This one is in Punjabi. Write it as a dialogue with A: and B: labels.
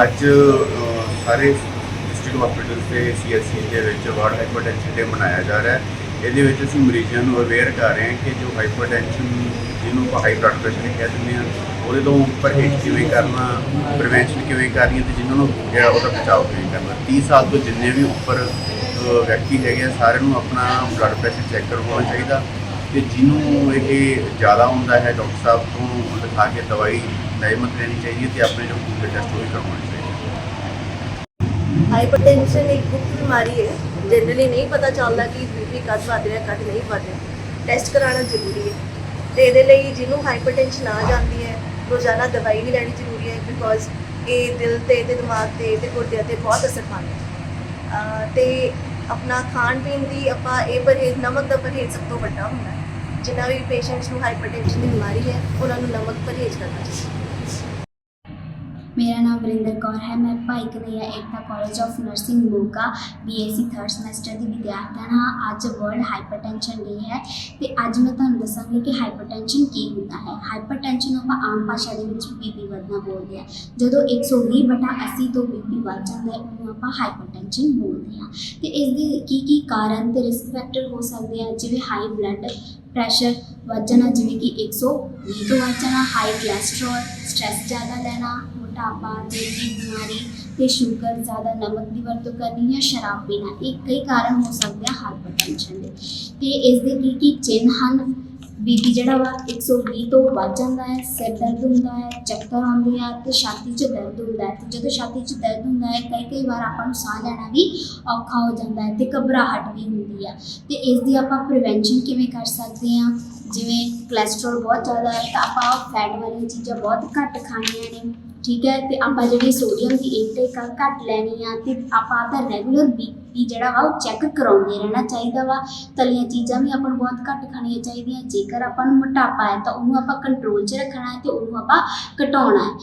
A: ਅੱਜ ਸਾਰੇ ਡਿਸਟ੍ਰਿਕਟ ਹਸਪੀਟਲ ਤੇ ਸੀਐਸਸੀ ਦੇ ਵਿੱਚ ਵਰਲਡ ਹਾਈਪਰਟੈਂਸ਼ਨ ਡੇ ਮਨਾਇਆ ਜਾ ਰਿਹਾ ਹੈ। ਇਹਦੇ ਵਿੱਚ ਅਸੀਂ ਮਰੀਜ਼ਾਂ ਨੂੰ ਅਵੇਅਰ ਕਰ ਰਹੇ ਹਾਂ ਕਿ ਜੋ ਹਾਈਪਰਟੈਂਸ਼ਨ ਜਿਹਨੂੰ ਆਪਾਂ ਹਾਈ ਬਲੱਡ ਪ੍ਰੈਸ਼ਰ ਕਹਿ ਦਿੰਦੇ ਹਾਂ, ਉਹਦੇ ਤੋਂ ਪਰਹੇਜ਼ ਕਿਵੇਂ ਕਰਨਾ ਪ੍ਰੀਵੈਂਸ਼ਨ ਕਿਵੇਂ ਕਰਨੀ ਹੈ ਤੇ ਜਿਨ੍ਹਾਂ ਨੂੰ ਜਿਹੜਾ ਉਹਦਾ ਬਚਾਅ ਕਿਵੇਂ ਕਰਨਾ। 30 ਸਾਲ ਤੋਂ ਜਿੰਨੇ ਵੀ ਉੱਪਰ ਵਿਅਕਤੀ ਹੈਗੇ ਆ, ਸਾਰਿਆਂ ਨੂੰ ਆਪਣਾ ਬਲੱਡ ਪ੍ਰੈਸ਼ਰ ਚੈੱਕ ਕਰਵਾਉਣਾ ਚਾਹੀਦਾ। ਤੇ ਜਿਹਨੂੰ ਇਹ ਜ਼ਿਆਦਾ ਹੁੰਦਾ ਹੈ, ਡਾਕਟਰ ਸਾਹਿਬ ਤੋਂ ਦਿਖਾ ਕੇ ਦਵਾਈ ਨਿਯਮਤ ਲੈਣੀ ਚਾਹੀਦੀ ਹੈ ਤੇ ਆਪਣੇ ਜੋ ਖੂਨ ਦੇ ਟੈਸਟ ਉਹ ਵੀ ਕਰਵਾਉਣੇ ਚਾਹੀਦੇ
B: ਹਾਈਪਰਟੈਂਸ਼ਨ ਇੱਕ ਗੁਪਤ ਬਿਮਾਰੀ ਹੈ ਜਨਰਲੀ ਨਹੀਂ ਪਤਾ ਚੱਲਦਾ ਕਿ ਬੀਪੀ ਕਦ ਵੱਧ ਰਿਹਾ ਕਦ ਨਹੀਂ ਵੱਧ ਰਿਹਾ। ਟੈਸਟ ਕਰਾਉਣਾ ਜ਼ਰੂਰੀ ਹੈ। ਤੇ ਇਹਦੇ ਲਈ ਜਿਹਨੂੰ ਹਾਈਪਰਟੈਂਸ਼ਨ ਆ ਜਾਂਦੀ ਹੈ, ਰੋਜ਼ਾਨਾ ਦਵਾਈ ਵੀ ਲੈਣੀ ਜ਼ਰੂਰੀ ਹੈ ਬਿਕੋਜ਼ ਇਹ ਦਿਲ ਤੇ ਤੇ ਦਿਮਾਗ ਤੇ ਤੇ ਗੁਰਦਿਆਂ ਤੇ ਬਹੁਤ ਅਸਰ ਪਾਉਂਦਾ ਹੈ। ਅਹ ਤੇ ਆਪਣਾ ਖਾਣ ਪੀਣ ਦੀ ਆਪਾਂ ਇਹ ਪਰਹੇਜ਼, ਨਮਕ ਦਾ ਪਰਹੇਜ਼ ਸਭ ਤੋਂ ਵੱਡਾ ਹੁੰਦਾ ਹੈ। ਜਿੰਨਾ ਵੀ ਪੇਸ਼ੈਂਟਸ ਨੂੰ ਹਾਈਪਰਟੈਂਸ਼ਨ ਦੀ ਬਿਮਾਰੀ ਹੈ ਉਹਨਾਂ ਨੂੰ ਨਮਕ ਪਰਹੇਜ਼ ਕਰਨਾ ਚਾਹੀਦਾ। ਹੈ
C: ਮੇਰਾ ਨਾਮ ਵਰਿੰਦਰ ਕੌਰ ਹੈ, ਮੈਂ Bhai Kanhaiya Ekta college of nursing Moga BSc third semester ਦੀ ਵਿਦਿਆਰਥਣ ਹਾਂ। ਅੱਜ ਵਰਲਡ ਹਾਈਪਰਟੈਂਸ਼ਨ ਡੇ ਹੈ ਤੇ ਅੱਜ ਮੈਂ ਤੁਹਾਨੂੰ ਦੱਸਾਂਗੀ ਕਿ ਹਾਈਪਰਟੈਂਸ਼ਨ ਕੀ ਹੁੰਦਾ ਹੈ। ਹਾਈਪਰਟੈਂਸ਼ਨ ਆਪਾਂ ਆਮ ਭਾਸ਼ਾ ਦੇ ਵਿੱਚ ਬੀਪੀ ਵਧਣਾ ਬੋਲਦੇ ਹਾਂ। ਜਦੋਂ 120 ਬਟਾ 80 ਤੋਂ ਬੀਪੀ ਵੱਧ ਜਾਂਦਾ ਹੈ, ਉਹਨੂੰ ਆਪਾਂ ਹਾਈਪਰਟੈਂਸ਼ਨ ਬੋਲਦੇ ਹਾਂ। ਤੇ ਇਸ ਦੇ ਕੀ ਕੀ ਕਾਰਨ ਤੇ ਰਿਸਕ ਫੈਕਟਰ ਹੋ ਸਕਦੇ ਆ, ਜਿਵੇਂ ਹਾਈ ਬਲੱਡ ਪ੍ਰੈਸ਼ਰ ਵੱਧ ਜਾਣਾ, ਜਿਵੇਂ ਕਿ 120 ਤੋਂ ਵੱਧ ਜਾਣਾ ਹਾਈ ਕੋਲੇਸਟ੍ਰੋਲ ਸਟ੍ਰੈਸ ਜ਼ਿਆਦਾ ਲੈਣਾ ਮੋਟਾਪਾ ਦਿਲ ਦੀ, ਬਿਮਾਰੀ ਤੇ ਸ਼ੂਗਰ ਜ਼ਿਆਦਾ ਨਮਕ ਦੀ ਵਰਤੋਂ ਕਰਨੀ ਜਾਂ ਸ਼ਰਾਬ ਪੀਣਾ, ਇਹ ਕਈ ਕਾਰਨ ਹੋ ਸਕਦੇ ਆ ਹਾਈਪਰਟੈਂਸ਼ਨ ਦੇ। ਤੇ ਇਸ ਦੇ ਕੀ ਕੀ ਚਿੰਨ੍ਹ ਹਨ? ਬੀਪੀ ਜਿਹੜਾ ਵਾ 120 ਤੋਂ ਵੱਧ ਜਾਂਦਾ ਹੈ, ਸਿਰ ਦਰਦ ਹੁੰਦਾ ਹੈ ਚੱਕਰ ਆਉਂਦੇ ਆ ਤੇ ਛਾਤੀ 'ਚ ਦਰਦ ਹੁੰਦਾ ਹੈ। ਤੇ ਜਦੋਂ ਛਾਤੀ 'ਚ ਦਰਦ ਹੁੰਦਾ ਹੈ, ਕਈ ਕਈ ਵਾਰ ਆਪਾਂ ਨੂੰ ਸਾਹ ਲੈਣਾ ਵੀ ਔਖਾ ਹੋ ਜਾਂਦਾ ਹੈ ਤੇ ਘਬਰਾਹਟ ਵੀ ਹੁੰਦੀ ਆ। ਤੇ ਇਸ ਦੀ ਆਪਾਂ ਪ੍ਰੀਵੈਂਸ਼ਨ ਕਿਵੇਂ ਕਰ ਸਕਦੇ ਹਾਂ ਜਿਵੇਂ ਕੋਲੇਸਟ੍ਰੋਲ ਬਹੁਤ ਜ਼ਿਆਦਾ ਹੈ ਤਾਂ ਆਪਾਂ ਫੈਟ ਵਾਲੀਆਂ ਚੀਜ਼ਾਂ ਬਹੁਤ ਘੱਟ ਖਾਣੀਆਂ ਨੇ। ਠੀਕ ਹੈ? ਤੇ ਆਪਾਂ ਜਿਹੜੀ ਸੋਡੀਅਮ ਦੀ ਇਨਟੇਕ ਆ, ਘੱਟ ਲੈਣੀ ਆ, ਤੇ ਆਪਾਂ ਆਪਦਾ ਰੈਗੂਲਰ ਬੀਪੀ ਜਿਹੜਾ ਵਾ, ਉਹ ਚੈੱਕ ਕਰਾਉਂਦੇ ਰਹਿਣਾ ਚਾਹੀਦਾ ਵਾ। ਤਲੀਆਂ ਚੀਜ਼ਾਂ ਵੀ ਆਪਾਂ ਨੂੰ ਬਹੁਤ ਘੱਟ ਖਾਣੀਆਂ ਚਾਹੀਦੀਆਂ। ਜੇਕਰ ਆਪਾਂ ਨੂੰ ਮੋਟਾਪਾ ਹੈ, ਤਾਂ ਉਹਨੂੰ ਆਪਾਂ ਕੰਟਰੋਲ 'ਚ ਰੱਖਣਾ ਹੈ ਤੇ ਉਹਨੂੰ ਆਪਾਂ ਘਟਾਉਣਾ ਹੈ।